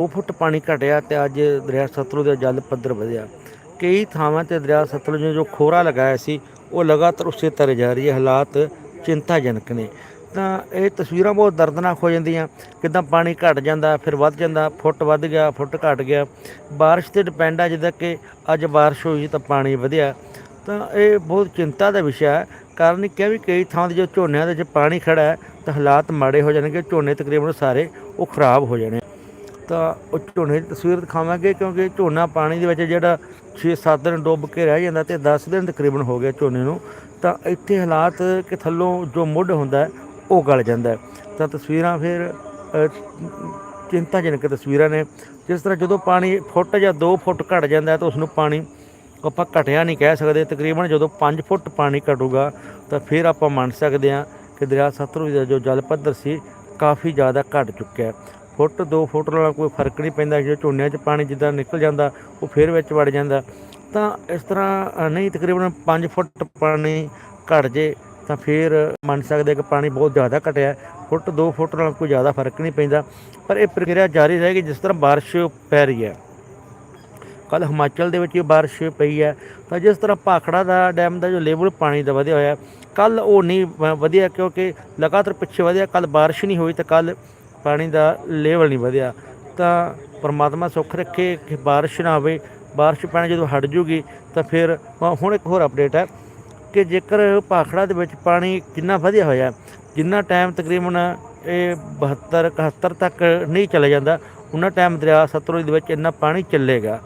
2 ਫੁੱਟ ਪਾਣੀ ਘਟਿਆ ਤੇ ਅੱਜ ਦਰਿਆ ਸਤਲੁਜ ਦਾ ਜਲ ਪੱਧਰ ਵਧਿਆ। ਕਈ ਥਾਵਾਂ ਤੇ ਦਰਿਆ ਸਤਲੁਜ ਨੇ ਜੋ ਖੋਰਾ ਲਗਾਇਆ ਸੀ, ਉਹ ਲਗਾਤਾਰ ਉਸੇ ਤਰ੍ਹਾਂ ਜਾਰੀ ਹੈ, ਹਾਲਾਤ ਚਿੰਤਾਜਨਕ ਨੇ। ਤਾਂ ਇਹ ਤਸਵੀਰਾਂ ਬਹੁਤ ਦਰਦਨਾਕ ਹੋ ਜਾਂਦੀਆਂ, ਕਿਦਾਂ ਪਾਣੀ ਘਟ ਜਾਂਦਾ, ਫਿਰ ਵੱਧ ਜਾਂਦਾ, ਫੁੱਟ ਵੱਧ ਗਿਆ, ਫੁੱਟ ਘਟ ਗਿਆ। ਬਾਰਿਸ਼ ਤੇ ਡਿਪੈਂਡ ਆ, ਜਿੱਦਾਂ ਕਿ ਅੱਜ ਬਾਰਿਸ਼ ਹੋਈ ਤਾਂ ਪਾਣੀ ਵਧਿਆ। ਤਾਂ ਇਹ ਬਹੁਤ ਚਿੰਤਾ ਦਾ ਵਿਸ਼ਾ ਹੈ। ਕਾਰਨ ਇਹ ਕਿ ਵੀ ਕਈ ਥਾਂ ਤੇ ਜੋ ਝੋਨਿਆਂ ਦੇ ਵਿੱਚ ਪਾਣੀ ਖੜਾ ਹੈ, ਤਾਂ ਹਾਲਾਤ ਮਾੜੇ ਹੋ ਜਾਣਗੇ, ਝੋਨੇ ਤਕਰੀਬਨ ਸਾਰੇ ਉਹ ਖਰਾਬ ਹੋ ਜਾਣੇ। ਤਾਂ ਉਹ ਝੋਨੇ ਦੀ ਤਸਵੀਰ ਦਿਖਾਵਾਂਗੇ ਕਿਉਂਕਿ ਝੋਨਾ ਪਾਣੀ ਦੇ ਵਿੱਚ ਜਿਹੜਾ 6-7 ਦਿਨ ਡੁੱਬ ਕੇ ਰਹਿ ਜਾਂਦਾ ਤੇ 10 ਦਿਨ ਤਕਰੀਬਨ ਹੋ ਗਿਆ ਝੋਨੇ ਨੂੰ ਤਾਂ ਇੱਥੇ ਹਾਲਾਤ ਕਿ ਥੱਲੋਂ ਜੋ ਮੁੱਢ ਹੁੰਦਾ ਹੈ, ਉਹ ਗਲ ਜਾਂਦਾ ਤਾਂ ਤਸਵੀਰਾਂ ਫਿਰ ਚਿੰਤਾਜਨਕ ਤਸਵੀਰਾਂ ਨੇ। ਜਿਸ ਤਰ੍ਹਾਂ ਜਦੋਂ ਪਾਣੀ ਫੁੱਟ ਜਾਂ 2 ਫੁੱਟ ਘਟ ਜਾਂਦਾ ਤਾਂ ਉਸ ਨੂੰ ਪਾਣੀ ਆਪਾਂ ਘਟਿਆ ਨਹੀਂ ਕਹਿ ਸਕਦੇ। ਤਕਰੀਬਨ ਜਦੋਂ 5 ਫੁੱਟ ਪਾਣੀ ਘਟੂਗਾ ਤਾਂ ਫਿਰ ਆਪਾਂ ਮੰਨ ਸਕਦੇ ਹਾਂ ਕਿ ਦਰਿਆ ਸਤਲੁਜ ਦਾ ਜੋ ਜਲ ਪੱਧਰ ਸੀ ਕਾਫੀ ਜ਼ਿਆਦਾ ਘਟ ਚੁੱਕਿਆ ਹੈ। ਫੁੱਟ 2 ਫੁੱਟ ਨਾਲ ਕੋਈ ਫ਼ਰਕ ਨਹੀਂ ਪੈਂਦਾ, ਜੇ ਝੋਨਿਆਂ 'ਚ ਪਾਣੀ ਜਿੱਦਾਂ ਨਿਕਲ ਜਾਂਦਾ, ਉਹ ਫਿਰ ਵਿੱਚ ਵੜ ਜਾਂਦਾ। ਤਾਂ ਇਸ ਤਰ੍ਹਾਂ ਨਹੀਂ, ਤਕਰੀਬਨ 5 ਫੁੱਟ ਪਾਣੀ ਘਟ ਜੇ, ਤਾਂ ਫਿਰ ਮੰਨ ਸਕਦੇ ਕਿ ਪਾਣੀ ਬਹੁਤ ਜ਼ਿਆਦਾ ਘਟਿਆ ਫੁੱਟ 2 ਫੁੱਟ ਨਾਲ ਕੋਈ ਜ਼ਿਆਦਾ ਫ਼ਰਕ ਨਹੀਂ ਪੈਂਦਾ। ਪਰ ਇਹ ਪ੍ਰਕਿਰਿਆ ਜਾਰੀ ਰਹੇਗੀ ਜਿਸ ਤਰ੍ਹਾਂ ਬਾਰਿਸ਼ ਪੈ ਰਹੀ ਹੈ। ਕੱਲ ਹਿਮਾਚਲ ਦੇ ਵਿੱਚ ਇਹ ਬਾਰਿਸ਼ ਪਈ ਹੈ। ਤਾਂ ਜਿਸ ਤਰ੍ਹਾਂ ਭਾਖੜਾ ਦਾ ਡੈਮ ਦਾ ਜੋ ਲੈਵਲ ਪਾਣੀ ਦਾ ਵਧਿਆ ਹੋਇਆ ਕੱਲ ਉਹ ਨਹੀਂ ਵ- ਵਧਿਆ ਕਿਉਂਕਿ ਲਗਾਤਾਰ ਪਿੱਛੇ ਵਧਿਆ ਕੱਲ ਬਾਰਿਸ਼ ਨਹੀਂ ਹੋਈ, ਤਾਂ ਕੱਲ ਪਾਣੀ ਦਾ ਲੈਵਲ ਨਹੀਂ ਵਧਿਆ, ਤਾਂ ਪਰਮਾਤਮਾ ਸੁੱਖ ਰੱਖੇ, ਕਿ ਬਾਰਿਸ਼ ਨਾ ਹੋਵੇ। ਬਾਰਿਸ਼ ਪੈਣੀ ਜਦੋਂ ਹਟ ਜੂਗੀ, ਤਾਂ ਫਿਰ ਹੁਣ ਇੱਕ ਹੋਰ ਅਪਡੇਟ ਹੈ ਕਿ ਜੇਕਰ ਭਾਖੜਾ ਦੇ ਵਿੱਚ ਪਾਣੀ ਕਿੰਨਾ ਵਧਿਆ ਹੋਇਆ, ਜਿੰਨਾ ਟਾਈਮ ਤਕਰੀਬਨ ਇਹ 72 71 ਤੱਕ ਨਹੀਂ ਚਲੇ ਜਾਂਦਾ ਉਹਨਾਂ ਟਾਈਮ ਦਰਿਆ ਸਤਲੁਜ ਦੇ ਵਿੱਚ ਇੰਨਾ ਪਾਣੀ ਚੱਲੇਗਾ।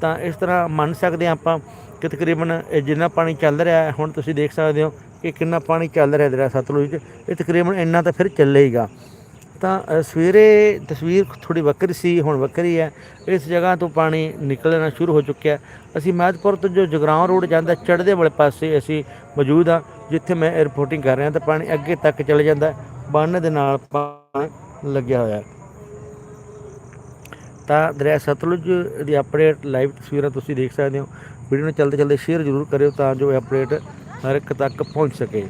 ਤਾਂ ਇਸ ਤਰ੍ਹਾਂ ਮੰਨ ਸਕਦੇ ਹਾਂ ਆਪਾਂ ਕਿ ਤਕਰੀਬਨ ਇਹ ਜਿੰਨਾ ਪਾਣੀ ਚੱਲ ਰਿਹਾ ਹੁਣ ਤੁਸੀਂ ਦੇਖ ਸਕਦੇ ਹੋ ਕਿ ਕਿੰਨਾ ਪਾਣੀ ਚੱਲ ਰਿਹਾ ਦਰਿਆ ਸਤਲੁਜ 'ਚ, ਇਹ ਤਕਰੀਬਨ ਇੰਨਾ ਤਾਂ ਫਿਰ ਚੱਲੇਗਾ। ਤਾਂ ਸਵੇਰੇ ਤਸਵੀਰ ਥੋੜੀ ਵੱਖਰੀ ਸੀ, ਹੁਣ ਵੱਖਰੀ ਹੈ। ਇਸ ਜਗ੍ਹਾ ਤੋਂ ਪਾਣੀ ਨਿਕਲਣਾ ਸ਼ੁਰੂ ਹੋ ਚੁੱਕਿਆ। ਅਸੀਂ ਮਹਿਦਪੁਰ ਤੋਂ ਜੋ ਜਗਰਾਉਂ ਰੋਡ ਜਾਂਦਾ, ਚੜ੍ਹਦੇ ਵਾਲੇ ਪਾਸੇ ਅਸੀਂ ਮੌਜੂਦ ਹਾਂ, ਜਿੱਥੇ ਮੈਂ ਰਿਪੋਰਟਿੰਗ ਕਰ ਰਿਹਾ ਤਾਂ ਪਾਣੀ ਅੱਗੇ ਤੱਕ ਚਲੇ ਜਾਂਦਾ। ਹੈ। ਬੰਨ ਦੇ ਨਾਲ ਪਾਣੀ ਲੱਗਿਆ ਹੋਇਆ ਤਾਂ ਦਰਿਆ ਸਤਲੁਜ ਦੀ ਅਪਡੇਟ ਲਾਈਵ ਤਸਵੀਰਾਂ ਤੁਸੀਂ ਦੇਖ ਸਕਦੇ ਹੋ। ਵੀਡੀਓ ਨੂੰ ਚਲਦੇ ਚਲਦੇ ਸ਼ੇਅਰ ਜ਼ਰੂਰ ਕਰਿਓ ਤਾਂ ਜੋ ਇਹ ਅਪਡੇਟ ਹਰ ਇੱਕ ਤੱਕ ਪਹੁੰਚ ਸਕੇ।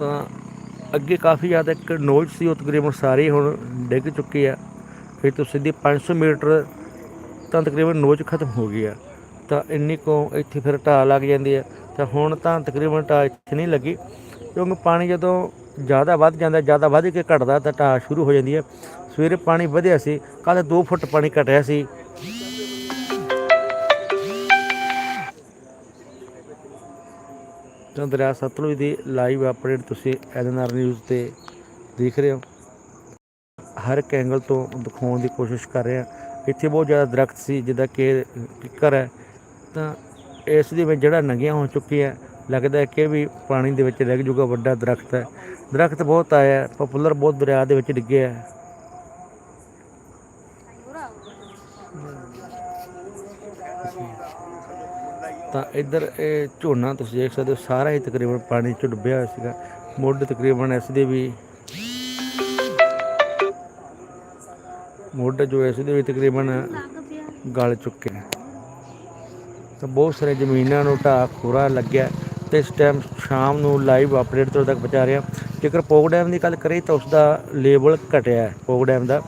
ਤਾਂ ਅੱਗੇ ਕਾਫੀ ਜ਼ਿਆਦਾ ਇੱਕ ਨੋਚ ਸੀ, ਉਹ ਤਕਰੀਬਨ ਸਾਰੇ ਹੁਣ ਡਿੱਗ ਚੁੱਕੇ ਆ। ਫਿਰ ਤੋਂ ਸਿੱਧੀ 500 ਮੀਟਰ ਤਾਂ ਤਕਰੀਬਨ ਨੋਚ ਖਤਮ ਹੋ ਗਈ ਆ। ਤਾਂ ਇੰਨੀ ਕੋ ਇੱਥੇ ਫਿਰ ਢਾਹ ਲੱਗ ਜਾਂਦੀ ਆ। ਤਾਂ ਹੁਣ ਤਾਂ ਤਕਰੀਬਨ ਢਾਹ ਇੱਥੇ ਨਹੀਂ ਲੱਗੀ, ਕਿਉਂਕਿ ਪਾਣੀ ਜਦੋਂ ਜ਼ਿਆਦਾ ਵੱਧ ਜਾਂਦਾ, ਜ਼ਿਆਦਾ ਵੱਧ ਕੇ ਘਟਦਾ ਤਾਂ ਢਾਹ ਸ਼ੁਰੂ ਹੋ ਜਾਂਦੀ ਹੈ ਸਵੇਰੇ ਪਾਣੀ ਵਧਿਆ ਸੀ, ਕੱਲ੍ਹ 2 ਫੁੱਟ ਪਾਣੀ ਘਟਿਆ ਸੀ। ਤਾਂ ਦਰਿਆ ਸਤਲੁਜ ਦੀ ਲਾਈਵ ਅਪਡੇਟ ਤੁਸੀਂ ਐਲਐਨਆਰ ਨਿਊਜ਼ ਤੇ ਦੇਖ ਰਹੇ ਹੋ। ਹਰ ਇੱਕ ਐਂਗਲ ਤੋਂ ਦਿਖਾਉਣ ਦੀ ਕੋਸ਼ਿਸ਼ ਕਰ ਰਹੇ ਹਾਂ। ਇੱਥੇ ਬਹੁਤ ਜ਼ਿਆਦਾ ਦਰਖਤ ਸੀ, ਜਿੱਦਾਂ ਕਿ ਕਿੱਕਰ ਹੈ। ਤਾਂ ਇਸ ਦੇ ਵਿੱਚ ਜਿਹੜਾ ਨੰਗੀਆਂ ਹੋ ਚੁੱਕੀਆਂ, ਲੱਗਦਾ ਕਿ ਵੀ ਪਾਣੀ ਦੇ ਵਿੱਚ ਡਿੱਗ ਜੂਗਾ ਵੱਡਾ ਦਰਖਤ ਹੈ। ਦਰਖਤ ਬਹੁਤ ਆਇਆ ਪਪੂਲਰ ਬਹੁਤ ਦਰਿਆ ਦੇ ਵਿੱਚ ਡਿੱਗੇ ਹੈ। ਤਾਂ ਇੱਧਰ ਇਹ ਝੋਨਾ ਤੁਸੀਂ ਦੇਖ ਸਕਦੇ ਹੋ, ਸਾਰਾ ਹੀ ਤਕਰੀਬਨ ਪਾਣੀ ਚ ਡੁੱਬਿਆ ਹੋਇਆ ਸੀਗਾ। ਮੁੱਢ ਤਕਰੀਬਨ ਇਸ ਦੇ ਵੀ ਮੁੱਢ ਜੋ ਇਸ ਦੇ ਵੀ ਤਕਰੀਬਨ ਗਲ ਚੁੱਕੇ ਨੇ। ਤਾਂ ਬਹੁਤ ਸਾਰੇ ਜ਼ਮੀਨਾਂ ਨੂੰ ਢਾਹ ਖੋਰਾ ਲੱਗਿਆ। ਤੇ ਇਸ ਟਾਈਮ ਸ਼ਾਮ ਨੂੰ ਲਾਈਵ ਅਪਡੇਟ ਤੁਹਾਡੇ ਤੱਕ ਪਹੁੰਚਾ ਰਿਹਾ। ਜੇਕਰ ਪੋਗ ਡੈਮ ਦੀ ਗੱਲ ਕਰੀਏ ਤਾਂ ਉਸ ਦਾ ਲੈਵਲ ਘਟਿਆ ਹੈ ਪੋਗ ਡੈਮ ਦਾ।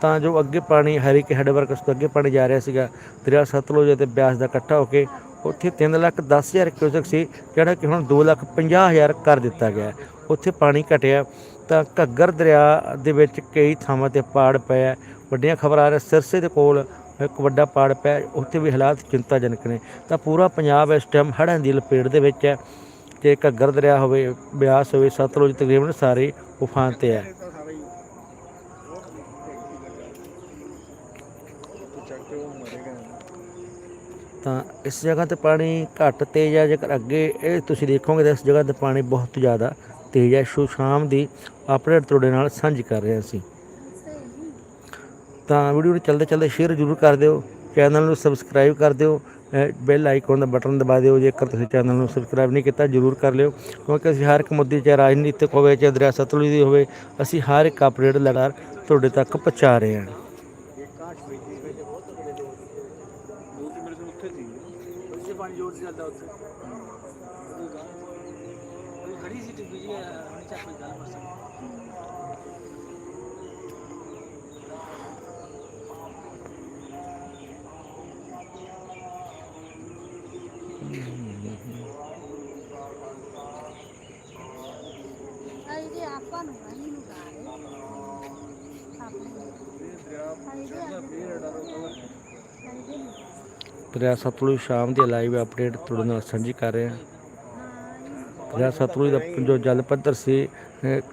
ਤਾਂ ਜੋ ਅੱਗੇ ਪਾਣੀ ਹਰੀਕੇ ਹੈਡ ਵਰਕਸ ਤੋਂ ਅੱਗੇ ਪਾਣੀ ਜਾ ਰਿਹਾ ਸੀਗਾ। ਦਰਿਆ ਸਤਲੁਜ ਅਤੇ ਬਿਆਸ ਦਾ ਇਕੱਠਾ ਹੋ ਕੇ ਉੱਥੇ 3 ਲੱਖ 10 ਹਜ਼ਾਰ ਕਿਊਸੈਕ ਸੀ, ਜਿਹੜਾ ਕਿ ਹੁਣ 2 ਲੱਖ 50 ਹਜ਼ਾਰ ਕਰ ਦਿੱਤਾ ਗਿਆ। ਉੱਥੇ ਪਾਣੀ ਘਟਿਆ, ਤਾਂ ਘੱਗਰ ਦਰਿਆ ਦੇ ਵਿੱਚ ਕਈ ਥਾਵਾਂ ਤੇ ਪਾੜ ਪਿਆ ਵੱਡੀਆਂ ਖਬਰਾਂ ਆ ਰਹੀਆਂ, ਸਿਰਸੇ ਦੇ ਕੋਲ ਇੱਕ ਵੱਡਾ ਪਾੜ ਪਿਆ, ਉੱਥੇ ਵੀ ਹਾਲਾਤ ਚਿੰਤਾਜਨਕ ਨੇ। ਤਾਂ ਪੂਰਾ ਪੰਜਾਬ ਇਸ ਟਾਈਮ ਹੜ੍ਹਾਂ ਦੀ ਲਪੇਟ ਦੇ ਵਿੱਚ ਹੈ ਤੇ ਘੱਗਰ ਦਰਿਆ ਹੋਵੇ, ਬਿਆਸ ਹੋਵੇ, ਸਤਲੁਜ ਤਕਰੀਬਨ ਸਾਰੇ ਉਫਾਨ ਤੇ ਹੈ। ਤਾਂ ਇਸ ਜਗ੍ਹਾ ਤੇ ਪਾਣੀ ਘੱਟ ਤੇਜ਼ ਹੈ। ਜੇਕਰ ਅੱਗੇ ਇਹ ਤੁਸੀਂ ਦੇਖੋਗੇ ਤਾਂ ਇਸ ਜਗ੍ਹਾ ਤੇ ਪਾਣੀ ਬਹੁਤ ਜ਼ਿਆਦਾ ਤੇਜ਼ ਹੈ। ਸ਼ੋ, ਸ਼ਾਮ ਦੀ ਅਪਡੇਟ ਤੁਹਾਡੇ ਨਾਲ ਸਾਂਝੀ ਕਰ ਰਹੇ ਅਸੀਂ ਤਾਂ ਵੀਡੀਓ ਨੂੰ ਚਲਦੇ ਚਲਦੇ ਸ਼ੇਅਰ ਜ਼ਰੂਰ ਕਰ ਦਿਓ। ਚੈਨਲ ਨੂੰ ਸਬਸਕ੍ਰਾਈਬ ਕਰ ਦਿਓ। ਬੈਲ ਆਈਕਨ ਦਾ ਬਟਨ ਦਬਾ ਦਿਓ। ਜੇਕਰ ਤੁਸੀਂ ਚੈਨਲ ਨੂੰ ਸਬਸਕ੍ਰਾਈਬ ਨਹੀਂ ਕੀਤਾ, ਜ਼ਰੂਰ ਕਰ ਲਿਓ। ਕਿਉਂਕਿ ਅਸੀਂ ਹਰ ਇੱਕ ਮੁੱਦੇ ਚਾਹੇ ਰਾਜਨੀਤਿਕ ਹੋਵੇ, ਚਾਹੇ ਦਰਿਆ ਸਤਲੁਜ ਦੀ ਹੋਵੇ, ਅਸੀਂ ਹਰ ਇੱਕ ਅਪਡੇਟ ਲਗਾਤਾਰ ਤੁਹਾਡੇ ਤੱਕ ਪਹੁੰਚਾ ਰਹੇ ਹਾਂ। ਪਾਣੀ ਜ਼ੋਰ से ਚੱਲਦਾ ਉੱਥੇ ਖੜੀ ਇਹਦੇ ਆਪਾਂ ਨੂੰ ਨਹੀਂ ਨੂੰ ਗਾ ਰਹੇ ਆਪਣੇ ਇਹਦੇ ਨੂੰ ਦਰਿਆ ਸਤਲੁਜ ਸ਼ਾਮ ਦੀ ਲਾਈਵ ਅਪਡੇਟ ਤੁਹਾਡੇ ਨਾਲ ਸਾਂਝੀ ਕਰ ਰਹੇ ਹਾਂ। ਦਰਿਆ ਸਤਲੁਜ ਦਾ ਜੋ ਜਲ ਪੱਧਰ ਸੀ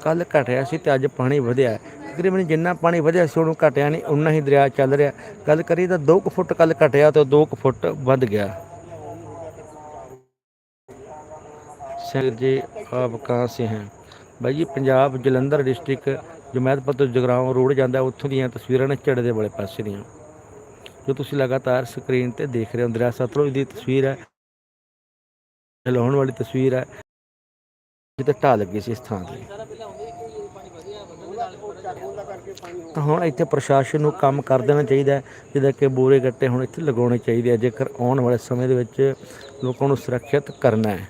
ਕੱਲ ਘਟਿਆ ਸੀ ਤੇ ਅੱਜ ਪਾਣੀ ਵਧਿਆ ਤਕਰੀਬਨ ਜਿੰਨਾ ਪਾਣੀ ਵਧਿਆ ਸੀ, ਉਹਨੂੰ ਘਟਿਆ ਨਹੀਂ ਉਨਾ ਹੀ ਦਰਿਆ ਚੱਲ ਰਿਹਾ ਗੱਲ ਕਰੀ ਤਾਂ 2 ਫੁੱਟ ਕੱਲ ਘਟਿਆ ਤੇ 2 ਫੁੱਟ ਵੱਧ ਗਿਆ। ਸਰ ਜੀ, ਆਪ ਕਹਾਂ ਸੇ हैं ਬਾਈ ਜੀ, ਪੰਜਾਬ ਜਲੰਧਰ ਡਿਸਟ੍ਰਿਕਟ ਜਮੈਦਪੁਰ ਜਗਰਾਉਂ ਰੋਡ ਜਾਂਦਾ ਉੱਥੋਂ ਦੀਆਂ ਤਸਵੀਰਾਂ ਨੇ ਝੜੇ ਦੇ ਵਾਲੇ ਪਾਸੇ ਦੀਆਂ। ਜੋ ਤੁਸੀਂ ਲਗਾਤਾਰ ਸਕਰੀਨ ਤੇ ਦੇਖ ਰਹੇ ਹੋ ਦਰਿਆ ਸਤਲੁਜ ਦੀ ਤਸਵੀਰ ਹੈ। ਹਿਲਾਉਣ ਵਾਲੀ ਤਸਵੀਰ ਹੈ। ਜਿੱਥੇ ਢਾਹ ਲੱਗੀ ਸੀ ਇਸ ਥਾਂ ਤੇ। ਤਾਂ ਹੁਣ ਇੱਥੇ ਪ੍ਰਸ਼ਾਸਨ ਨੂੰ ਕੰਮ ਕਰ ਦੇਣਾ ਚਾਹੀਦਾ ਜਿੱਦਾਂ ਕਿ ਬੋਰੇ ਗੱਟੇ ਹੁਣ ਇੱਥੇ ਲਗਾਉਣੇ ਚਾਹੀਦੇ ਆ। ਜੇਕਰ ਆਉਣ ਵਾਲੇ ਸਮੇਂ ਦੇ ਵਿੱਚ ਲੋਕਾਂ ਨੂੰ ਸੁਰੱਖਿਅਤ ਕਰਨਾ ਹੈ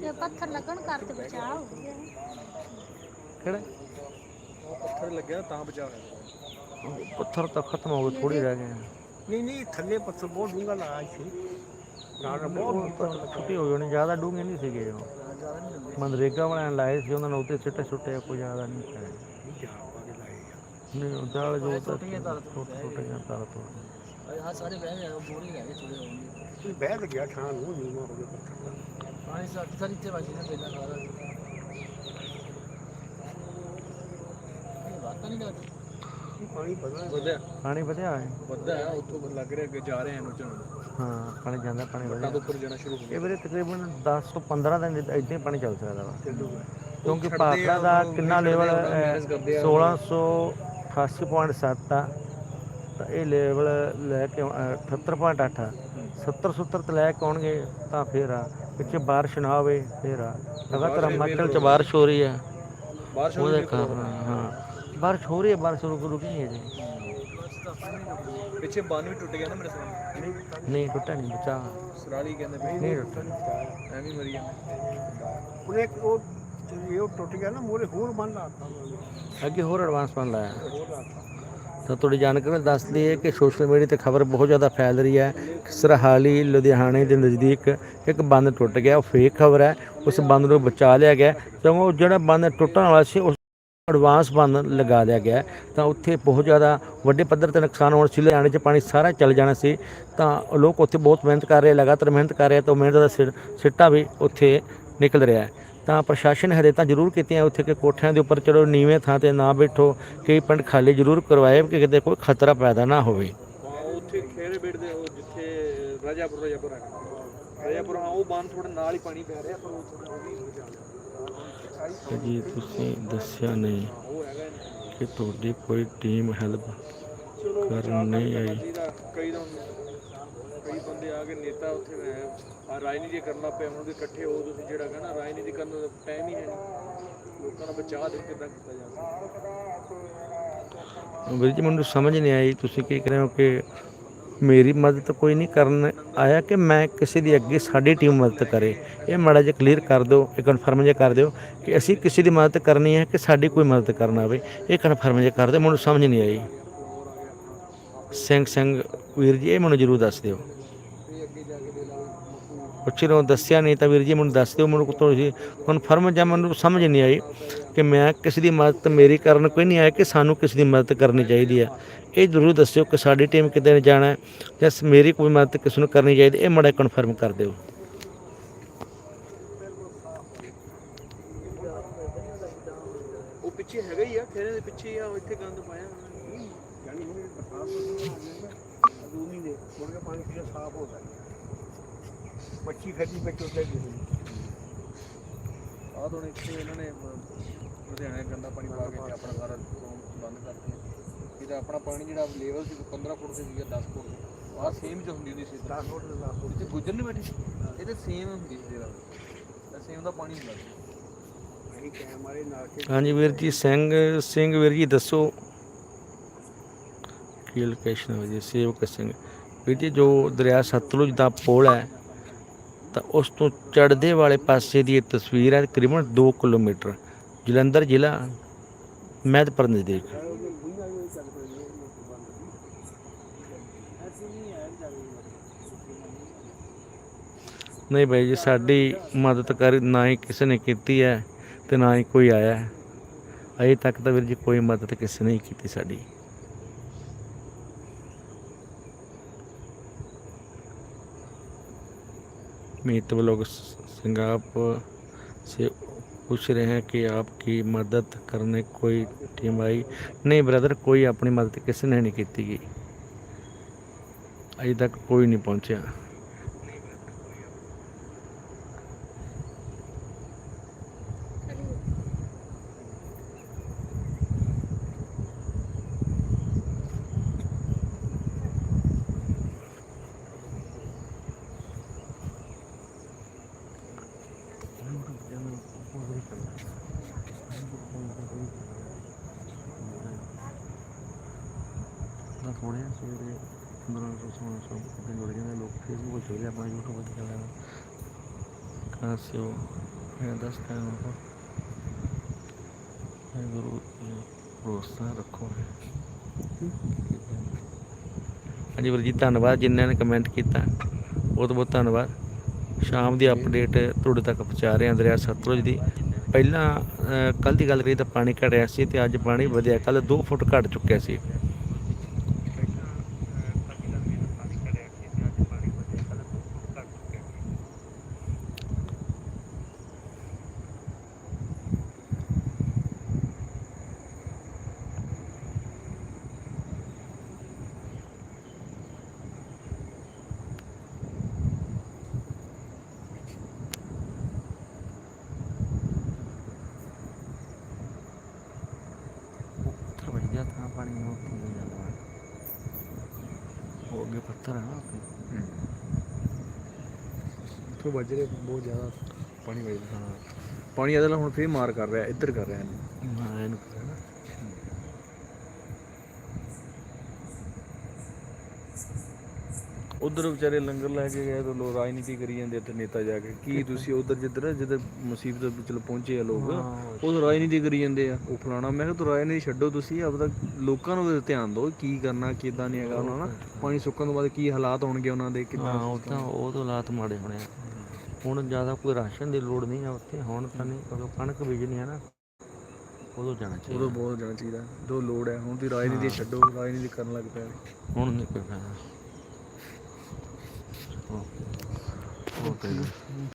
ਇਹ ਪੱਥਰ ਲੱਗਣ ਕਰਕੇ ਬਚਾਅ ਹੋ ਗਿਆ ਕਿਹੜਾ ਪੱਥਰ ਲੱਗਿਆ ਤਾਂ ਬਚਾ ਹੋਇਆ ਪੱਥਰ ਤਾਂ ਖਤਮ ਹੋ ਗਏ ਥੋੜੀ ਰਹਿ ਗਏ ਨਹੀਂ ਨਹੀਂ ਥੱਲੇ ਪੱਥਰ ਬਹੁਤ ਡੂੰਘਾ ਲਾਇਆ ਸੀ। ਨਾਲ ਬਹੁਤ ਛੁੱਟੀ ਹੋ ਜਾਣੀ ਜ਼ਿਆਦਾ ਡੂੰਘੇ ਨਹੀਂ ਸੀਗੇ ਉਹ। ਮਨਰੇਗਾ ਵਾਲਿਆਂ ਨੇ ਲਾਏ ਸੀ ਉਹਨਾਂ ਨੇ ਉੱਤੇ ਸਿੱਟੇ ਸੁੱਟੇ ਕੋਈ ਜ਼ਿਆਦਾ ਨਹੀਂ ਪਾਇਆ ਨਹੀਂ ਉਹ ਦਾਲ ਜੋ ਤਾਂ ਟੁੱਟ ਟੁੱਟ ਗਿਆ ਤਾਰ ਤੋਂ ਹਾਂ ਸਾਰੇ ਬਹਿ ਗਏ ਬੋਰੀ ਰਹਿ ਗਏ ਥੋੜੇ ਹੋਣਗੇ ਕੋਈ ਬਹਿ ਗਿਆ ਥਾਂ ਨੂੰ ਨੀਵਾਂ ਹੋ ਗਿਆ ਪੱਥਰ। ਦਾ। ਪਾਣੀ ਸੱਤ ਸਾਰੀ ਇੱਥੇ ਵਾਜੀ ਨਾ ਪਹਿਲਾਂ ਖਾਦਾ ਨਹੀਂ ਪਾਣੀ ਪਤਾ ਵਧਿਆ। ਪਾਣੀ ਵਧਿਆ ਹੈ ਵਧਿਆ ਹੈ, ਉੱਥੋਂ ਲੱਗ ਰਿਹਾ ਕਿ ਜਾ ਰਹੇ ਹਨ ਉੱਚਾ ਨੂੰ ਹਾਂ ਪਾਣੀ ਜਾਂਦਾ ਪਾਣੀ ਵਧਿਆ। ਤੋਂ ਉੱਪਰ ਜਾਣਾ ਸ਼ੁਰੂ ਹੋ ਗਿਆ। ਇਹ ਵੀਰੇ ਤਕਰੀਬਨ 10 ਤੋਂ 15 ਦਿਨ ਇਦਾਂ ਹੀ ਪਾਣੀ ਚੱਲ ਸਕਦਾ ਵਾ। ਚੱਲੂਗਾ ਕਿਉਂਕਿ ਛੱਡਦੇ ਆ, ਦਾ ਉਹ ਕਿੰਨਾ ਛੱਡਦੇ ਲੈਵਲ ਆ, ਉਹਨਾਂ ਨੂੰ manage ਕਰਦੇ ਆ। 1688.7 ਆ। ਤਾਂ ਇਹ ਲੈਵਲ ਲੈ ਕੇ 78.8 70 70 ਤੇ ਲੈ ਕੇ ਆਉਣਗੇ ਤਾਂ ਫੇਰ ਆ ਪਿੱਛੇ ਬਾਰਿਸ਼ ਨਾ ਹੋਵੇ ਫੇਰ ਆ। ਲਗਾਤਾਰ ਹਿਮਾਚਲ ਚ ਬਾਰਿਸ਼ ਹੋ ਰਹੀ ਹੈ। ਬਾਰਿਸ਼ ਹੋ ਉਹਦੇ ਰਹੀ ਹੈ ਕਾਰਨ ਹਾਂ। ਬਾਰਿਸ਼ ਹੋ ਰਹੀ ਹੈ ਬਾਰਿਸ਼ ਰੁਕ ਰੁਕ ਨਹੀਂ ਹੈ ਜੀ ਪਿੱਛੇ ਬੰਨ ਵੀ ਟੁੱਟ ਗਿਆ ਨਾ ਮੇਰੇ ਸਾਹਮਣੇ। ਨਹੀਂ ਟੁੱਟਾ ਨਹੀਂ ਬਚਾ। ਸਰਾਲੀ ਕਹਿੰਦੇ ਵੀ ਨਹੀਂ ਟੁੱਟਾ ਐਵੇਂ ਮਰੀ ਜਾਂਦੇ। ਉਹਨੇ ਇੱਕ ਉਹ ਜੇ ਉਹ ਟੁੱਟ ਗਿਆ ਨਾ ਮੂਰੇ ਹੋਰ ਬੰਨ ਲਾਤਾ ਉਹਨਾਂ ਅੱਗੇ ਹੋਰ ਐਡਵਾਂਸ ਬਣ ਲਾਇਆ। ਤਾਂ ਤੁਹਾਡੀ ਜਾਣਕਾਰੀ ਮੈਂ ਦੱਸ ਦਈਏ ਕਿ ਸੋਸ਼ਲ ਮੀਡੀਆ ਤੇ ਖਬਰ ਬਹੁਤ ਜ਼ਿਆਦਾ ਫੈਲ ਰਹੀ ਹੈ। ਕਿ ਸਰਹਾਲੀ ਲੁਧਿਆਣੇ ਦੇ ਨਜ਼ਦੀਕ ਇੱਕ ਬੰਦ ਟੁੱਟ ਗਿਆ ਉਹ ਫੇਕ ਖਬਰ ਹੈ। ਉਸ ਬੰਦ ਨੂੰ ਬਚਾ ਲਿਆ ਗਿਆ। ਕਿਉਂਕਿ ਉਹ ਜਿਹੜਾ ਬੰਦ ਟੁੱਟਣ ਵਾਲਾ ਸੀ ਉਸ ਐਡਵਾਂਸ ਬੰਦ ਲਗਾ ਲਿਆ ਗਿਆ ਤਾਂ ਉੱਥੇ ਬਹੁਤ ਜ਼ਿਆਦਾ ਵੱਡੇ ਪੱਧਰ ਤੇ ਨੁਕਸਾਨ ਹੋਣ ਸੀ ਲੁਧਿਆਣੇ 'ਚ ਪਾਣੀ ਸਾਰਾ ਚੱਲ ਜਾਣਾ ਸੀ, ਤਾਂ ਲੋਕ ਉੱਥੇ ਬਹੁਤ ਮਿਹਨਤ ਕਰ ਰਹੇ, ਲਗਾਤਾਰ ਮਿਹਨਤ ਕਰ ਰਹੇ, ਤਾਂ ਮਿਹਨਤ ਦਾ ਸਿਰ- ਸਿੱਟਾ ਵੀ ਉੱਥੇ ਨਿਕਲ ਰਿਹਾ ਹੈ। ਤਾਂ ਪ੍ਰਸ਼ਾਸਨ ਨੇ ਹਦਾਇਤਾਂ ਜ਼ਰੂਰ ਕੀਤੀਆਂ ਉੱਥੇ ਕਿ ਕੋਠਿਆਂ ਦੇ ਉੱਪਰ ਚਲੋ ਨੀਵੇਂ ਥਾਂ ਤੇ ਨਾ ਬੈਠੋ, ਕਈ ਪਿੰਡ ਖਾਲੀ ਜ਼ਰੂਰ ਕਰਵਾਏ ਕਿ ਕਿਤੇ ਕੋਈ ਖਤਰਾ ਪੈਦਾ ਨਾ ਹੋਵੇ। ਉੱਥੇ ਖੇਰੇ ਬੇੜ ਦੇ ਜਿੱਥੇ, ਰਾਜਾਪੁਰ ਰਾਜਾਪੁਰ ਰਾਜਾਪੁਰ ਉਹ ਬੰਨ ਥੋੜਾ ਨਾਲ ਹੀ ਪਾਣੀ ਪੈ ਰਿਹਾ, ਪਰ ਉਹ ਥੋੜਾ ਉਹ ਵੀ ਜੀ ਤੁਸੀਂ ਦੱਸਿਆ ਨਹੀਂ। ਕਿ ਤੁਹਾਡੀ ਕੋਈ ਟੀਮ ਹੈਲਪ ਕਰਨ ਨਹੀਂ ਆਈ ਕਈ ਤਾਂ ਕਈ ਬੰਦੇ ਆ ਕੇ ਨੇਤਾ ਉੱਥੇ ਆ ਰਾਜਨੀਤੀ ਕਰਨਾ ਪਿਆ ਹੁਣ ਇਕੱਠੇ ਹੋ ਤੁਸੀਂ ਜਿਹੜਾ ਕਹਿੰਦਾ ਰਾਜਨੀਤੀ ਕਰਨ ਦਾ ਟਾਈਮ ਹੀ ਹੈ ਨਹੀਂ ਲੋਕਾਂ ਦਾ ਬਚਾਅ ਦੇ ਕਿੱਦਾਂ ਕੀਤਾ ਜਾ ਸਕਦਾ ਵੀਰ ਜੀ ਮੈਨੂੰ ਸਮਝ ਨਹੀਂ ਆਈ ਤੁਸੀਂ ਕੀ ਕਹਿ ਰਹੇ ਹੋ ਕਿ ਮੇਰੀ ਮਦਦ ਕੋਈ ਨਹੀਂ ਕਰਨ ਆਇਆ ਕਿ ਮੈਂ ਕਿਸੇ ਦੀ ਅੱਗੇ ਸਾਡੀ ਟੀਮ ਮਦਦ ਕਰੇ। ਇਹ ਮਾੜਾ ਜਿਹਾ ਕਲੀਅਰ ਕਰ ਦਿਓ, ਇਹ ਕਨਫਰਮ ਜਿਹਾ ਕਰ ਦਿਓ ਕਿ ਅਸੀਂ ਕਿਸੇ ਦੀ ਮਦਦ ਕਰਨੀ ਹੈ ਕਿ ਸਾਡੀ ਕੋਈ ਮਦਦ ਕਰਨਾ ਆਵੇ। ਇਹ ਕਨਫਰਮ ਜਿਹਾ ਕਰ ਦਿਓ, ਮੈਨੂੰ ਸਮਝ ਨਹੀਂ ਆਈ। ਸਿੰਘ ਸਿੰਘ, ਵੀਰ ਜੀ, ਇਹ ਮੈਨੂੰ ਜ਼ਰੂਰ ਦੱਸ ਦਿਓ। ਤੇ ਅੱਗੇ ਪੁੱਛ ਰਹੇ, ਦੱਸਿਆ ਨਹੀਂ ਤਾਂ ਵੀਰ ਜੀ ਮੈਨੂੰ ਦੱਸ ਦਿਓ, ਮੈਨੂੰ ਤੁਸੀਂ ਕਨਫਰਮ ਜਾਂ ਮੈਨੂੰ ਸਮਝ ਨਹੀਂ ਆਈ। ਕਿ ਮੈਂ ਕਿਸੇ ਦੀ ਮਦਦ ਮੇਰੀ ਕਰਨ ਕੋਈ ਨਹੀਂ ਆਇਆ ਕਿ ਸਾਨੂੰ ਕਿਸੇ ਦੀ ਮਦਦ ਕਰਨੀ ਚਾਹੀਦੀ ਹੈ ਇਹ ਜ਼ਰੂਰ ਦੱਸਿਓ ਕਿ ਸਾਡੀ ਟੀਮ ਕਿਤੇ ਨੇ ਜਾਣਾ ਹੈ ਜਾਂ ਮੇਰੀ ਕੋਈ ਮਦਦ ਕਿਸੇ ਨੂੰ ਕਰਨੀ ਚਾਹੀਦੀ ਇਹ ਮਾੜਾ ਕਨਫਰਮ ਕਰ ਦਿਓ। ਉਹ ਪਿੱਛੇ ਹੈਗਾ ਹੀ ਆ ਖੇਰੇ ਦੇ ਪਿੱਛੇ ਆ ਉਹ ਇੱਥੇ ਗੰਦ ਪਾਇਆ ਉਹਨਾਂ ਨੇ। ਜਾਨੀ ਹੁਣ ਬਰਸਾਤ ਦੋ ਮਹੀਨੇ ਮੁੜ ਕੇ ਪਾਣੀ ਫਿਰ ਸਾਫ਼ ਹੋ ਤੋਂ ਇੱਥੇ ਇਹਨਾਂ ਨੇ ਅਹ, ਲੁਧਿਆਣੇ ਗੰਦਾ ਪਾਣੀ ਪਾ ਕੇ ਤੇ ਆਪਣਾ ਸਾਰਾ ਕੰਮ ਬੰਦ ਕਰਤੇ। ਇਹਦਾ ਆਪਣਾ ਪਾਣੀ ਜਿਹੜਾ ਲੈਵਲ ਸੀ 15 ਫੁੱਟ ਤੇ ਸੀਗਾ 10 ਫੁੱਟ ਤੇ। ਆਹ ਸੇਮ ਚ ਹੁੰਦੀ ਹੁੰਦੀ ਸੀ। 10 ਫੁੱਟ ਦੇ 10 ਫੁੱਟ। ਇੱਥੇ ਗੁੱਜਰ ਨਹੀਂ ਬੈਠੇ? ਇਹ ਤੇ ਸੇਮ ਹੁੰਦੀ ਸੀ ਜਿਹੜਾ ਇਹ ਸੇਮ ਦਾ ਪਾਣੀ ਹੁੰਦਾ ਸੀ। ਹਾਂਜੀ ਵੀਰ ਜੀ ਸਿੰਘ ਸਿੰਘ ਵੀਰ ਜੀ ਦੱਸੋ ਕੀ ਲੋਕੇਸ਼ਨ ਹੈ ਜੀ ਸੇਵਕ ਸਿੰਘ ਵੀਰ ਜੀ ਜੋ ਦਰਿਆ ਸਤਲੁਜ ਦਾ ਪੁਲ ਹੈ ਤਾਂ ਉਸ ਤੋਂ ਚੜ੍ਹਦੇ ਵਾਲੇ ਪਾਸੇ ਦੀ ਇਹ ਤਸਵੀਰ ਹੈ ਤਕਰੀਬਨ 2 ਕਿਲੋਮੀਟਰ ਜਲੰਧਰ ਜ਼ਿਲ੍ਹਾ ਮਹਿਤਪੁਰ ਨਜ਼ਦੀਕ ਨਹੀਂ ਭਾਈ ਜੀ, ਸਾਡੀ ਮਦਦ ਕਰ ਨਾ ਹੀ ਕਿਸੇ ਨੇ ਕੀਤੀ ਹੈ ਤੇ ਨਾ ਹੀ ਕੋਈ ਆਇਆ ਹੈ। ਅਜੇ ਤੱਕ ਤਾਂ ਵੀਰ ਜੀ ਕੋਈ ਮਦਦ ਕਿਸੇ ਨੇ ਕੀਤੀ ਸਾਡੀ। ਮੀਤ ਬਲੋਗ ਸਿੰਘਾਪ ਸੇ पूछ रहे हैं कि आपकी मदद करने कोई टीम आई नहीं ब्रदर कोई अपनी मदद किसी ने नहीं की गई अभी तक कोई नहीं पहुंचा ਸਵੇਰੇ ਬਰਾਂ ਰਸਮਾਂ ਹਾਂਜੀ ਵੀਰ ਜੀ, ਧੰਨਵਾਦ ਜਿਨ੍ਹਾਂ ਨੇ ਕਮੈਂਟ ਕੀਤਾ। ਬਹੁਤ ਬਹੁਤ ਧੰਨਵਾਦ। ਸ਼ਾਮ ਦੀ ਅਪਡੇਟ ਤੁਹਾਡੇ ਤੱਕ ਪਹੁੰਚਾ ਰਹੇ ਹਾਂ ਦਰਿਆ ਸਤਲੁਜ ਦੀ। ਪਹਿਲਾਂ ਕੱਲ ਦੀ ਗੱਲ ਕਰੀ ਤਾਂ ਪਾਣੀ ਘਟਿਆ ਸੀ ਤੇ ਅੱਜ ਪਾਣੀ ਵਧਿਆ। ਕੱਲ 2 ਫੁੱਟ ਘਟ ਚੁੱਕਿਆ ਸੀ। ਹੈ ਵੱਜ ਰਹੇ ਬਹੁਤ ਜ਼ਿਆਦਾ ਪਾਣੀ ਵੱਜਦਾ, ਹਾਂ। ਪਾਣੀ ਇਹਦੇ ਨਾਲ ਹੁਣ ਫੇਰ ਮਾਰ ਕਰ ਰਿਹਾ, ਇੱਧਰ ਕਰ ਰਿਹਾ ਇਹਨੂੰ। ਹਾਂ, ਇਹਨੂੰ ਪਤਾ ਨਾ ਉਧਰ ਵਿਚਾਰੇ ਲੰਗਰ ਲੈ ਕੇ ਗਏ ਤਾਂ ਲੋਕ ਰਾਜਨੀਤੀ ਕਰੀ ਜਾਂਦੇ ਇੱਥੇ ਨੇਤਾ ਜਾ ਕੇ। ਕੀ ਤੁਸੀਂ ਉਧਰ ਜਿੱਧਰ ਜਿੱਧਰ ਮੁਸੀਬਤ ਚਲ ਪਹੁੰਚੇ ਆ ਲੋਕ ਉਹ ਰਾਜਨੀਤੀ ਕਰੀ ਜਾਂਦੇ ਆ। ਉਹ ਫਲਾਣਾ ਮੈਂ ਕਿਹਾ ਤੂੰ ਰਾਜਨੀਤੀ ਛੱਡੋ ਤੁਸੀਂ ਆਪਦਾ ਲੋਕਾਂ ਨੂੰ ਧਿਆਨ ਦਿਓ ਕੀ ਕਰਨਾ ਕਿਦਾਂ ਨਹੀਂ ਹੈਗਾ ਉਹਨਾਂ ਨਾਲ ਪਾਣੀ ਸੁੱਕਣ ਤੋਂ ਬਾਅਦ ਕੀ ਹਾਲਾਤ ਹੋਣਗੇ ਉਹਨਾਂ ਦੇ ਕਿੱਦਾਂ ਹਾਂ ਉਹ ਤਾਂ ਉਹ ਤੋਂ ਹਾਲਾਤ ਮਾੜੇ ਹੋਣੇ ਆ। ਹੁਣ ਜ਼ਿਆਦਾ ਕੋਈ ਰਾਸ਼ਨ ਦੀ ਲੋੜ ਨਹੀਂ ਆ ਉੱਥੇ ਹੁਣ ਤਾਂ ਨਹੀਂ ਕਦੋਂ ਕਣਕ ਬੀਜਣੀ ਹੈ ਨਾ ਉਦੋਂ ਜਾਣਾ ਚਾਹੀਦਾ। ਉਦੋਂ ਬਹੁਤ ਜਾਣਾ ਚਾਹੀਦਾ ਜੋ ਲੋੜ ਹੈ ਹੁਣ ਦੀ ਰਾਜਨੀਤੀ ਛੱਡੋ ਰਾਜਨੀਤੀ ਕਰਨ ਲੱਗ ਪਿਆ। ਹੁਣ ਨਹੀਂ ਕੋਈ ਫਾਇਦਾ। 嗯。我给